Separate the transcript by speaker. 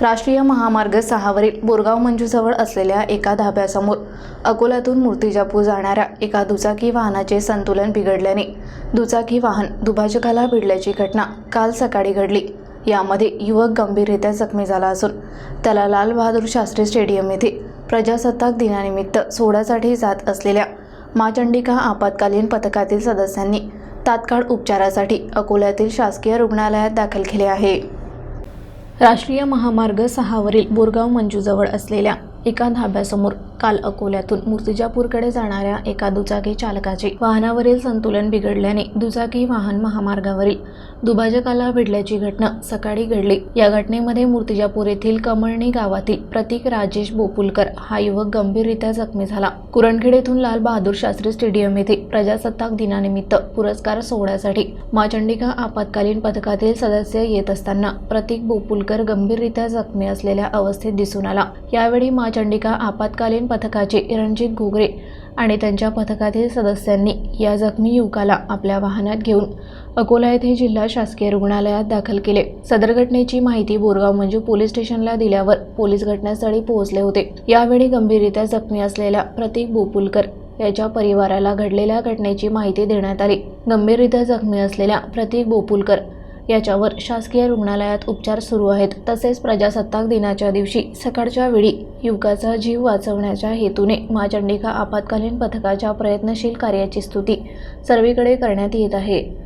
Speaker 1: राष्ट्रीय महामार्ग सहावरील बोरगाव मंजूजवळ असलेल्या एका धाब्यासमोर अकोल्यातून मूर्तिजापूर जाणाऱ्या एका दुचाकी वाहनाचे संतुलन बिघडल्याने दुचाकी वाहन दुभाजकाला भिडल्याची घटना काल सकाळी घडली. यामध्ये युवक गंभीररित्या जखमी झाला असून त्याला लाल बहादूर शास्त्री स्टेडियम येथे प्रजासत्ताक दिनानिमित्त सोडासाठी जात असलेल्या माचंडिका आपत्कालीन पथकातील सदस्यांनी तात्काळ उपचारासाठी अकोल्यातील शासकीय रुग्णालयात दाखल केले आहे. राष्ट्रीय महामार्ग सहावरील बोरगाव मंजूजवळ असलेल्या एका धाब्यासमोर काल अकोल्यातून मूर्तिजापूरकडे जाणाऱ्या एका दुचाकी चालकाचे वाहनावरील संतुलन बिघडल्याने दुचाकी वाहन महामार्गावरील दुभाजकाला भिडल्याची घटना सकाळी घडली. या घटनेमध्ये मूर्तिजापूर येथील कमळणी गावातील प्रतीक राजेश बोपुलकर हा युवक गंभीररित्या जखमी झाला. कुरणखेड येथून लाल बहादूर शास्त्री स्टेडियम येथे प्रजासत्ताक दिनानिमित्त पुरस्कार सोहळ्यासाठी माचंडिका आपत्कालीन पथकातील सदस्य येत असताना प्रतीक बोपुलकर गंभीररित्या जखमी असलेल्या अवस्थेत दिसून आला. यावेळी महाचंडिका आपत्कालीन पथकाचे रणजित घोगरे आणि त्यांच्या पथकातील सदस्यांनी या जखमी युवकाला आपल्या वाहनात घेऊन अकोला येथे जिल्हा शासकीय रुग्णालयात दाखल केले. सदर घटनेची माहिती बोरगाव म्हणजे पोलीस स्टेशनला दिल्यावर पोलीस घटनास्थळी पोहोचले होते. यावेळी गंभीररित्या जखमी असलेल्या प्रतीक बोपुलकर याच्या परिवाराला घडलेल्या घटनेची माहिती देण्यात आली. गंभीररित्या जखमी असलेल्या प्रतीक बोपुलकर याच्यावर शासकीय रुग्णालयात उपचार सुरू आहेत. तसेच प्रजासत्ताक दिनाच्या दिवशी सकाळच्या वेळी युवकाचा जीव वाचवण्याच्या हेतूने माचंडिका आपत्कालीन पथकाच्या प्रयत्नशील कार्याची स्तुती सर्वीकडे करण्यात येत आहे.